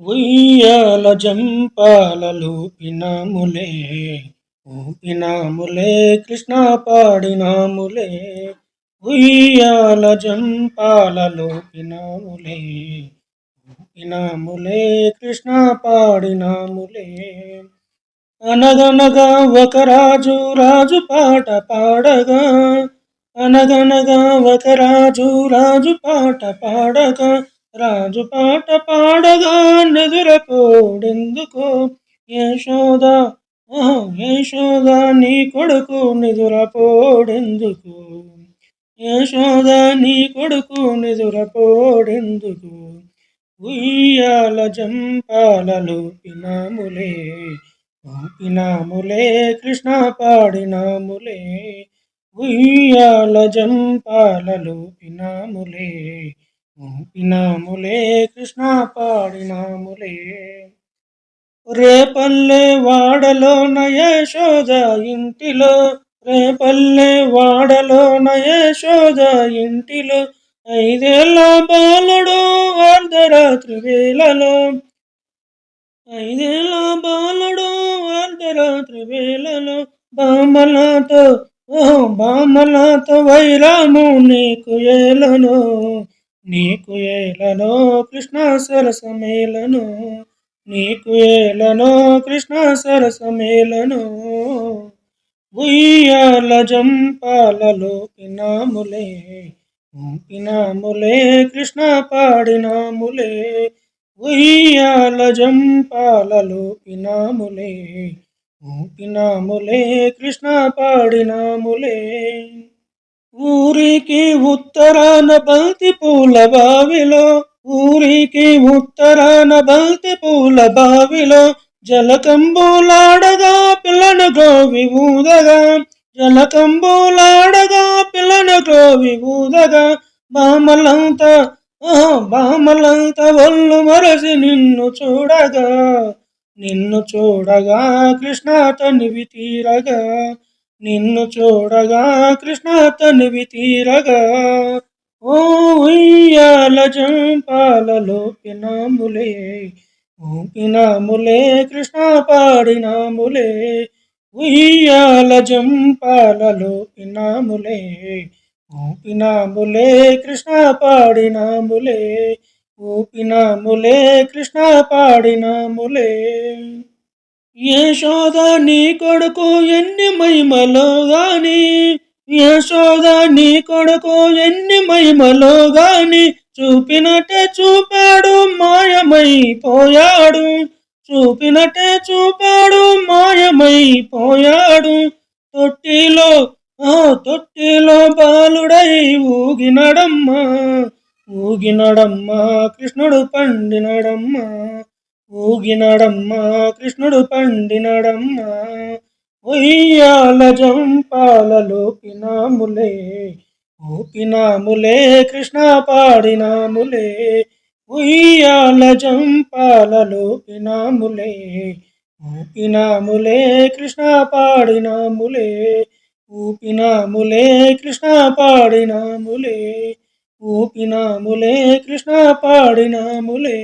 ఉయ్యాల జంపాలలు పినాములే ఊపినాములే కృష్ణ పాడినాములే. ఉయ్యాల జంపాలలు పినాములే ఊపినాములే కృష్ణ పాడినాములే. అనగనగా ఒక రాజు రాజు పాట పాడగా అనగనగా ఒక రాజు రాజు పాట పాడగా రాజు పాట పాడగా నిదురపోడెందుకు యశోద ఆహా, యశోద నీ కొడుకు నిదురపోడెందుకు యశోద నీ కొడుకు నిదురపోడెందుకు ఉయ్యాల జంపాలలు పినాములే పినాములే కృష్ణ పాడినాములే. ఉయ్యాల జంపాలలు పినాములే పినాములే కృష్ణ పాడినాములే. రేపల్లె వాడలో నయశోద ఇంటిలో రేపల్లె వాడలో నయశోద ఇంటిలో ఐదేళ్ళ బాలుడు అర్ధరాత్రి వేళలో. ఐదేళ్ళ బాలుడు అర్ధరాత్రి వేళలో బామలతో ఓ బామలతో వైరాము నీకు ఏలను. నీకు ఏలనో కృష్ణ సరసమేలను నీకు ఏలనో కృష్ణ సరసమేలను. ఉయ్యాల జంపాలలో పినాములే పినాములే కృష్ణ పాడినాములే. ఉయ్యాల జంపాలలో పినాములే పినాములే కృష్ణ పాడినాములే. ఊరికి ఉత్తరాన బంతి పూల బావిలో ఊరికి ఉత్తరాన బంతి పూల బావిలో జలకంబూలాడగా పిల్లన గోవి ఊదగా జలకంబూలాడగా పిల్లన గోవి ఊదగా బామలంతా ఆహా, బామలంతా ఒళ్ళు మరసి నిన్ను చూడగా నిన్ను చూడగా కృష్ణ తనివి తీరగా నిన్ను చూడగా కృష్ణ తనివి తీరగా. ఓ ఉయ్యాల జంపాలలో పినాములే ఓ కృష్ణ పాడినాములే. ఉయ్యాల జంపాలలో పినాములే ఓ కృష్ణ పాడినాములే. ఊపినాములే కృష్ణ పాడినాములే. యశోద నీ కొడుకు ఎన్ని మహిమలో గాని యశోద నీ కొడుకు ఎన్ని మహిమలో గాని చూపినట్టే చూపాడు మాయమైపోయాడు. చూపినట్టే చూపాడు మాయమైపోయాడు. తొట్టిలో ఆ తొట్టిలో బాలుడై ఊగినడమ్మా. ఊగినడమ్మా కృష్ణుడు పండినడమ్మా. ఊగినడమ్మా కృష్ణుడు పండినడమ్మా ఉయ్యాల జంపాలలోపినాములే ఊపినాములే కృష్ణ పాడినాములే ఉయ్యాల జంపాలలోపినాములే ఊపినాములే కృష్ణ పాడినాములే ఊపినాములే కృష్ణ పాడినాములే ఊపినాములే కృష్ణ పాడినాములే.